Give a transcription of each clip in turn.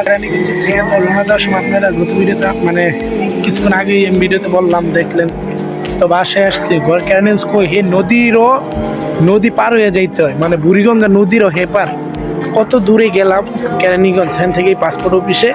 আমরা কিন্তু আপনারা গত ভিডিওতে মানে কিছুক্ষণ আগেই আমি ভিডিওতে বললাম, দেখলেন। তো বাসায় আসছে, ঘর ক্যারেন্স কই, হে নদীরও, নদী পার হয়ে যাইতে হয়। মানে বুড়িগঙ্গা নদীরও হেপার কত দূরে গেলাম, কেরানীগঞ্জ, সেখান থেকেই পাসপোর্ট অফিসে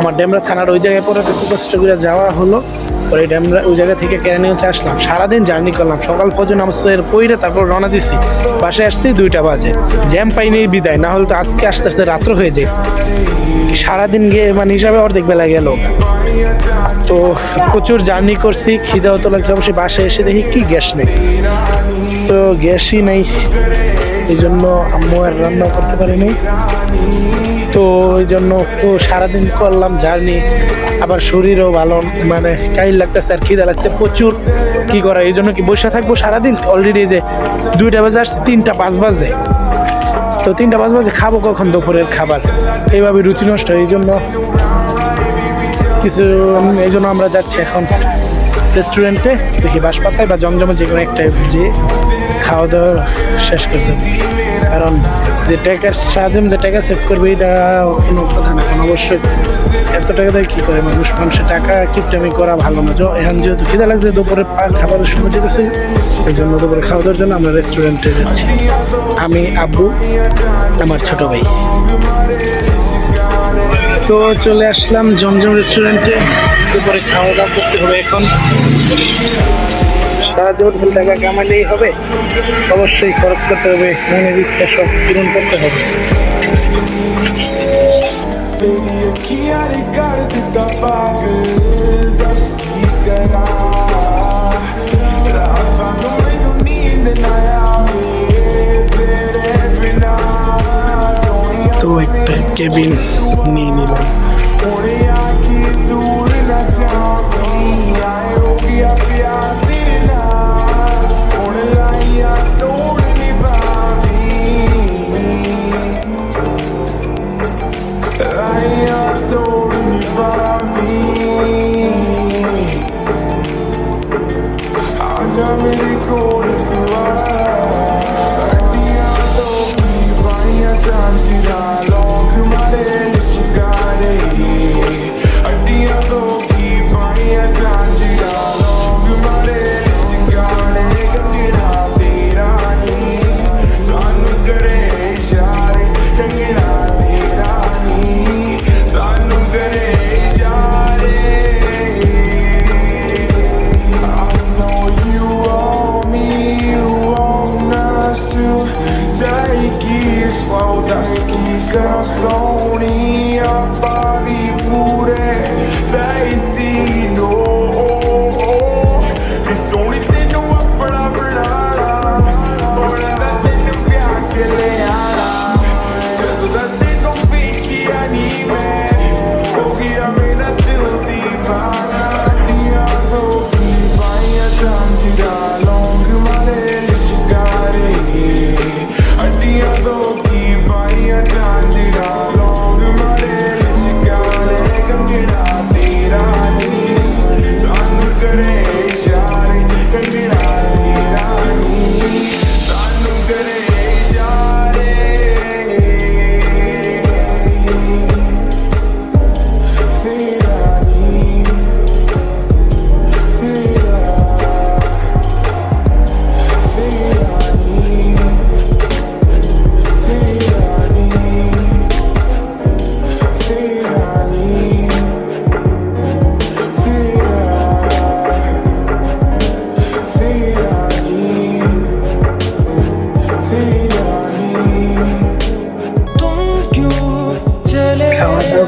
আমার ডেমরা থানার ওই জায়গায় পরে কষ্ট করে যাওয়া হলো। পরে ডেমরা ওই জায়গা থেকে কেরানীগঞ্জে আসলাম। সারাদিন জার্নি করলাম। সকাল পর্যন্ত আমাদের কইরে তারপর রওনা দিছি। বাসায় আসছি দুইটা বাজে। জ্যাম পাইনি বিদায়, না হলে তো আজকে আস্তে আস্তে রাত্র হয়ে যায়। সারাদিন গিয়ে মানে হিসাবে অর্ধেক বেলা গেল। তো প্রচুর জার্নি করছি খিদাও তো লাগছে অবশ্যই বাসায় এসে দেখি কি গ্যাস নেই। তো গ্যাসই নেই। এই জন্য আম্মু আর রান্না করতে পারিনি। তো ওই জন্য সারাদিন করলাম জার্নি। আবার শরীরও ভালো মানে কাইল লাগতেছে আর খিদা লাগছে প্রচুর। কি করা, এই জন্য কি বসে থাকব সারাদিন? অলরেডি যে দুইটা বাজে আসছে, তিনটা পাঁচ বাজে। তো তিনটা পাঁচ বাজে খাব কখন দুপুরের খাবার? এইভাবে রুচি নষ্ট এই জন্য কিছু, এই জন্য আমরা যাচ্ছি এখন। রেস্টুরেন্টে দেখি বাসপাতায় বা জমজমে যে কোনো একটা যে খাওয়া দাওয়া শেষ করতে কারণ যে টাকার সাহায্যে যে টাকা সেভ করবে, এটা কোনো কথা না। কারণ অবশ্যই এত টাকা দিয়ে কী করে মানুষ? মানুষের টাকা কিপটামি করা ভালো না। এখন যেহেতু খিদে লাগছে, দুপুরে খাবারের সময় যেতেছে এই জন্য দুপুরে খাওয়া দাওয়ার জন্য আমরা রেস্টুরেন্টে যাচ্ছি। আমি, আব্বু, আমার ছোট ভাই। তো চলে আসলাম জমজম রেস্টুরেন্টে দুপুরে খাওয়া দাওয়া করতে হবে এখন। সারা জীবন টাকা কামালেই হবে। অবশ্যই খরচ করতে হবে মনের ইচ্ছা সব পূরণ করতে হবে। তো একটা কেবিন নিয়ে নিলাম। gold is